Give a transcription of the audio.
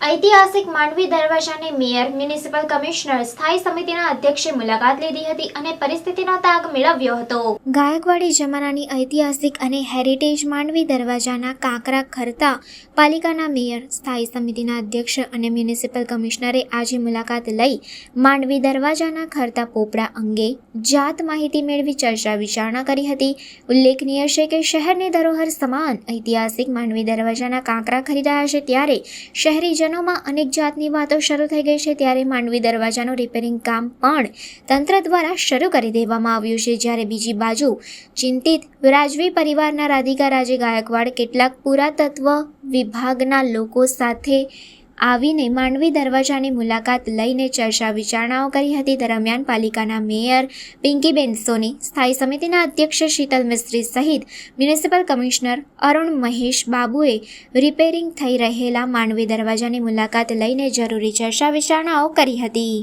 ઐતિહાસિક માંડવી દરવાજાની mayor, municipal commissioner, સ્થાયી સમિતિના અધ્યક્ષે મુલાકાત લીધી હતી અને પરિસ્થિતિનો તાગ મેળવ્યો હતો. ગાયકવાડી જમાનાની ઐતિહાસિક અને હેરિટેજ માંડવી દરવાજાના કાંકરા ખરતા પાલિકાના મેયર, સ્થાયી સમિતિના અધ્યક્ષ અને મ્યુનિસિપલ કમિશનરે આજે મુલાકાત લઈ માંડવી દરવાજાના ખરતા પોપડા અંગે જાત માહિતી મેળવી ચર્ચા વિચારણા કરી હતી. ઉલ્લેખનીય છે કે શહેરની ધરોહર સમાન ઐતિહાસિક માંડવી દરવાજાના કાંકરા ખરી રહ્યા છે ત્યારે શહેરીજનોમાં અનેક જાતની વાતો શરૂ થઈ ગઈ છે. ત્યારે માંડવી દરવાજાનું રિપેરિંગ કામ પણ તંત્ર દ્વારા શરૂ કરી દેવામાં આવ્યું છે. જ્યારે બીજી બાજુ ચિંતિત રાજવી પરિવારના રાધિકા રાજે ગાયકવાડ કેટલાક પુરાતત્વ વિભાગના લોકો સાથે આવીને માંડવી દરવાજાની મુલાકાત લઈને ચર્ચા વિચારણાઓ કરી હતી. દરમિયાન પાલિકાના મેયર પિંકીબેન સોની, સ્થાયી સમિતિના અધ્યક્ષ શીતલ મિસ્ત્રી સહિત મ્યુનિસિપલ કમિશનર અરુણ મહેશ બાબુએ રિપેરિંગ થઈ રહેલા માંડવી દરવાજાની મુલાકાત લઈને જરૂરી ચર્ચા વિચારણાઓ કરી હતી.